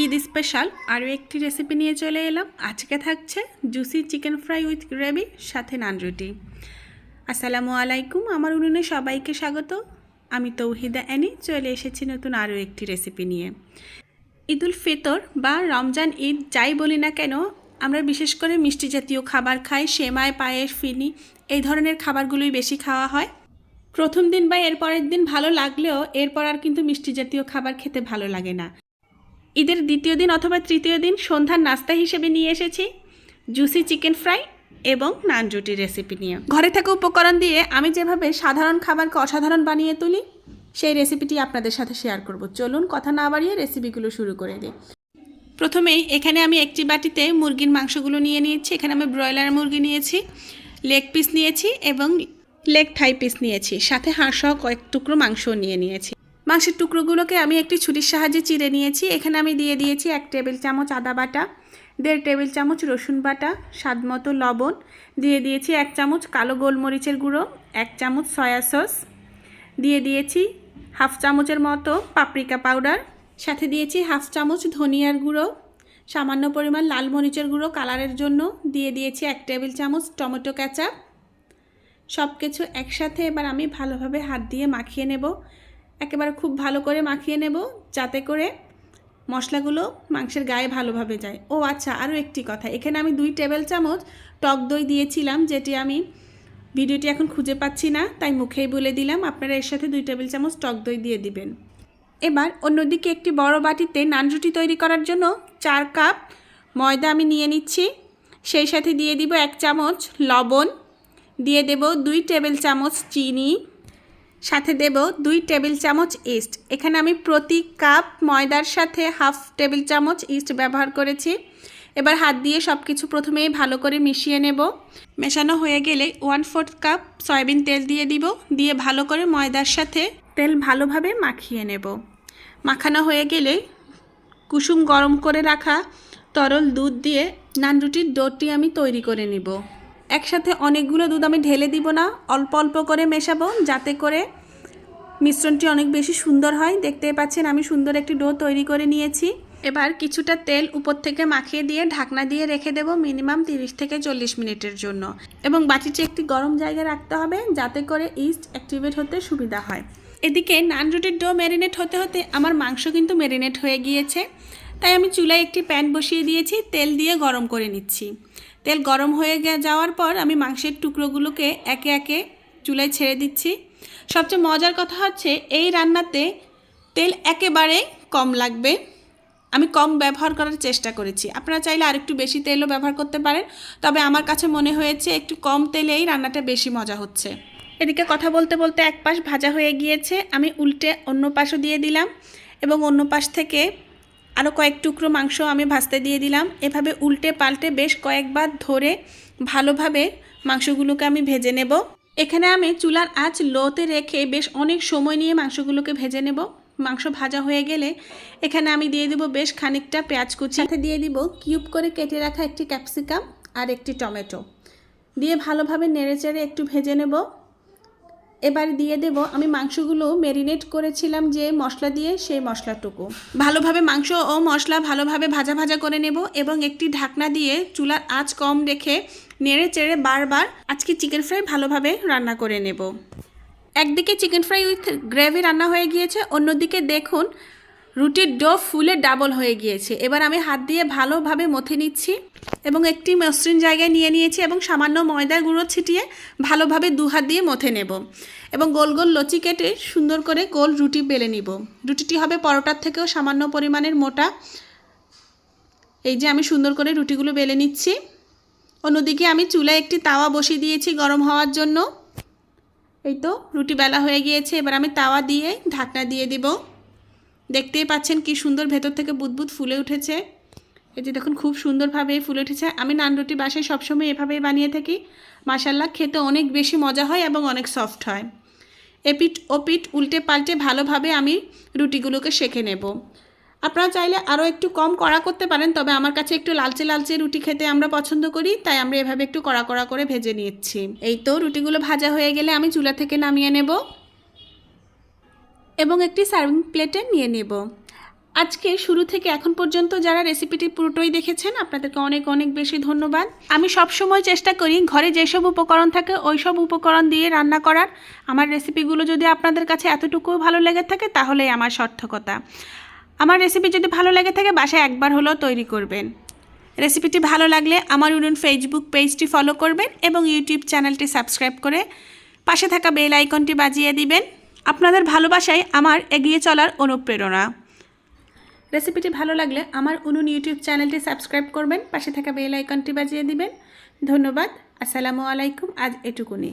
Eid special, আরও একটি recipe নিয়ে চলে এলাম। আজকে থাকছে juicy chicken fry with gravy সাথে নান রুটি। আসসালামু আলাইকুম, আমার উনুনে সবাইকে স্বাগত। আমি তৌহিদা অ্যানি, চলে এসেছি নতুন আরও একটি রেসিপি নিয়ে। ঈদুল ফিতর বা রমজান ঈদ যাই বলি না কেন, আমরা বিশেষ করে মিষ্টি জাতীয় খাবার খাই সেমায় পায়েস, ফিনি, এই ধরনের খাবারগুলোই বেশি খাওয়া হয়। প্রথম দিন বা এর পরের দিন ভালো লাগলেও এরপর আর কিন্তু মিষ্টি জাতীয় খাবার খেতে ভালো লাগে না। ঈদের দ্বিতীয় দিন অথবা তৃতীয় দিন সন্ধ্যার নাস্তা হিসেবে নিয়ে এসেছি, জুসি চিকেন ফ্রাই এবং নান রেসিপি নিয়ে। ঘরে থাকা উপকরণ দিয়ে আমি যেভাবে সাধারণ খাবারকে অসাধারণ বানিয়ে তুলি, সেই রেসিপিটি আপনাদের সাথে শেয়ার করব। চলুন কথা না বাড়িয়ে রেসিপিগুলো শুরু করে দিই। প্রথমেই এখানে আমি একটি বাটিতে মুরগির মাংসগুলো নিয়ে নিয়েছি, এখানে আমি ব্রয়লার মুরগি নিয়েছি, লেগ পিস নিয়েছি এবং লেগ থাই পিস নিয়েছি, সাথে হাঁস সহ কয়েক টুকরো মাংস নিয়ে নিয়েছি। মাংসের টুকরোগুলোকে আমি একটি ছুরির সাহায্যে চিড়ে নিয়েছি। এখানে আমি দিয়ে দিয়েছি এক টেবিল চামচ আদা বাটা, দেড় টেবিল চামচ রসুন বাটা, স্বাদ মতো লবণ, দিয়ে দিয়েছি এক চামচ কালো গোলমরিচের গুঁড়ো, এক চামচ সয়া সস, দিয়ে দিয়েছি হাফ চামচের মতো পাপরিকা পাউডার, সাথে দিয়েছি হাফ চামচ ধনিয়ার গুঁড়ো, সামান্য পরিমাণ লাল মরিচের গুঁড়ো কালারের জন্য, দিয়ে দিয়েছি এক টেবিল চামচ টমেটো ক্যাচাপ সব কিছু একসাথে এবার আমি ভালোভাবে হাত দিয়ে মাখিয়ে নেব। একেবারে খুব ভালো করে মাখিয়ে নেব যাতে করে মশলাগুলো মাংসের গায়ে ভালোভাবে যায়। ও আচ্ছা আরও একটি কথা। এখানে আমি দুই টেবিল চামচ টক দই দিয়েছিলাম, যেটি আমি ভিডিওটি এখন খুঁজে পাচ্ছি না, তাই মুখেই বলে দিলাম, আপনারা এর সাথে দুই টেবিল চামচ টক দই দিয়ে দিবেন। এবার অন্যদিকে একটি বড় বাটিতে নান রুটি তৈরি করার জন্য চার কাপ ময়দা আমি নিয়ে নিচ্ছি। সেই সাথে দিয়ে দিব এক চামচ লবণ। দিয়ে দেব দুই টেবিল চামচ চিনি। সাথে দেব দুই টেবিল চামচ ইস্ট। এখানে আমি প্রতি কাপ ময়দার সাথে হাফ টেবিল চামচ ইস্ট ব্যবহার করেছি। এবার হাত দিয়ে সব কিছু প্রথমেই ভালো করে মিশিয়ে নেব। মেশানো হয়ে গেলে ওয়ান ফোর্থ কাপ সয়াবিন তেল দিয়ে দিব। দিয়ে ভালো করে ময়দার সাথে তেল ভালোভাবে মাখিয়ে নেব। মাখানো হয়ে গেলে কুসুম গরম করে রাখা তরল দুধ দিয়ে নান রুটির ডোটি আমি তৈরি করে নিব। একসাথে অনেকগুলো দুধ আমি ঢেলে দিব না, অল্প অল্প করে মেশাবো যাতে করে মিশ্রণটি অনেক বেশি সুন্দর হয়। দেখতেই পাচ্ছেন আমি সুন্দর একটি ডো তৈরি করে নিয়েছি। এবার কিছুটা তেল উপর থেকে মাখিয়ে দিয়ে ঢাকনা দিয়ে রেখে দেব মিনিমাম তিরিশ থেকে চল্লিশ মিনিটের জন্য। এবং বাটিটি একটি গরম জায়গায় রাখতে হবে যাতে করে ইস্ট অ্যাক্টিভেট হতে সুবিধা হয়। এদিকে নান রুটির ডো ম্যারিনেট হতে হতে আমার মাংস কিন্তু ম্যারিনেট হয়ে গিয়েছে। তাই আমি চুলায় একটি প্যান বসিয়ে দিয়েছি, তেল দিয়ে গরম করে নিচ্ছি। তেল গরম হয়ে যাওয়ার পর আমি মাংসের টুকরোগুলোকে একে একে চুলায় ছেড়ে দিচ্ছি। সবচেয়ে মজার কথা হচ্ছে, এই রান্নাতে তেল একেবারে কম লাগবে। আমি কম ব্যবহার করার চেষ্টা করেছি। আপনারা চাইলে আরেকটু বেশি তেলও ব্যবহার করতে পারেন, তবে আমার কাছে মনে হয়েছে একটু কম তেলেই রান্নাটা বেশি মজা হচ্ছে। এদিকে কথা বলতে বলতে এক পাশ ভাজা হয়ে গিয়েছে, আমি উল্টে অন্য পাশও দিয়ে দিলাম এবং অন্য পাশ থেকে আরও কয়েক টুকরো মাংস আমি ভাজতে দিয়ে দিলাম। এভাবে উল্টে পাল্টে বেশ কয়েকবার ধরে ভালোভাবে মাংসগুলোকে আমি ভেজে নেব। এখানে আমি চুলার আঁচ লোতে রেখে বেশ অনেক সময় নিয়ে মাংসগুলোকে ভেজে নেব। মাংস ভাজা হয়ে গেলে এখানে আমি দিয়ে দিব বেশ খানিকটা পেঁয়াজ কুচি। সাথে দিয়ে দিব কিউব করে কেটে রাখা একটি ক্যাপসিকাম আর একটি টমেটো। দিয়ে ভালোভাবে নেড়েচেড়ে একটু ভেজে নেব। এবার দিয়ে দেব, আমি মাংসগুলো মেরিনেট করেছিলাম যে মশলা দিয়ে সেই মশলাটুকু। ভালোভাবে মাংস ও মশলা ভালোভাবে ভাজা ভাজা করে নেব এবং একটি ঢাকনা দিয়ে চুলার আঁচ কম রেখে নেড়ে চেড়ে বারবার আজকে চিকেন ফ্রাই ভালোভাবে রান্না করে নেব। একদিকে চিকেন ফ্রাই উইথ গ্রেভি রান্না হয়ে গিয়েছে, অন্যদিকে দেখুন রুটির ডো ফুলে ডাবল হয়ে গিয়েছে। এবার আমি হাত দিয়ে ভালোভাবে মথে নিচ্ছি এবং একটি মসৃণ জায়গায় নিয়ে নিয়েছি এবং সামান্য ময়দার গুঁড়ো ছিটিয়ে ভালোভাবে দু হাত দিয়ে মথে নেব এবং গোল গোল লচি কেটে সুন্দর করে গোল রুটি বেলে নিব। রুটিটি হবে পরোটার থেকেও সামান্য পরিমাণের মোটা। এই যে আমি সুন্দর করে রুটিগুলো বেলে নিচ্ছি। অন্যদিকে আমি চুলায় একটি তাওয়া বসিয়ে দিয়েছি গরম হওয়ার জন্য। এই তো রুটি বেলা হয়ে গিয়েছে। এবার আমি তাওয়া দিয়ে ঢাকনা দিয়ে দিব। দেখতেই পাচ্ছেন কি সুন্দর ভেতর থেকে বুদবুদ ফুলে উঠেছে। এই যে দেখুন, খুব সুন্দরভাবে ফুলে উঠেছে। আমি নান রুটি বাসায় সবসময় এভাবেই বানিয়ে থাকি। মাসাল্লাহ খেতে অনেক বেশি মজা হয় এবং অনেক সফট হয়। এপিট ওপিট উল্টে পাল্টে ভালোভাবে আমি রুটিগুলোকে সেঁকে নেব। আপনারা চাইলে আরও একটু কম কড়া করতে পারেন, তবে আমার কাছে একটু লালচে লালচে রুটি খেতে আমরা পছন্দ করি, তাই আমরা এভাবে একটু কড়া কড়া করে ভেজে নিচ্ছি। এই তো রুটিগুলো ভাজা হয়ে গেলে আমি চুলা থেকে নামিয়ে নেব। এবং একটি সার্ভিং প্লেটে নিয়ে নেব। আজকে শুরু থেকে এখন পর্যন্ত যারা রেসিপিটি পুরোটাই দেখেছেন, আপনাদেরকে অনেক অনেক বেশি ধন্যবাদ। আমি সব সময় চেষ্টা করি ঘরে যেসব উপকরণ থাকে ওই সব উপকরণ দিয়ে রান্না করার। আমার রেসিপিগুলো যদি আপনাদের কাছে এতটুকুও ভালো লেগে থাকে, তাহলেই আমার সার্থকতা। আমার রেসিপি যদি ভালো লেগে থাকে, বাসায় একবার হলেও তৈরি করবেন। রেসিপিটি ভালো লাগলে আমার উনুন ফেসবুক পেজটি ফলো করবেন এবং ইউটিউব চ্যানেলটি সাবস্ক্রাইব করে পাশে থাকা বেল আইকনটি বাজিয়ে দিবেন। আপনাদের ভালোবাসায় আমার এগিয়ে চলার অনুপ্রেরণা। রেসিপিটি ভালো লাগলে আমার উনুন ইউটিউব চ্যানেলটি সাবস্ক্রাইব করবেন, পাশে থাকা বেল আইকনটি বাজিয়ে দিবেন। ধন্যবাদ, আসসালামু আলাইকুম, আজ এটুকুনি।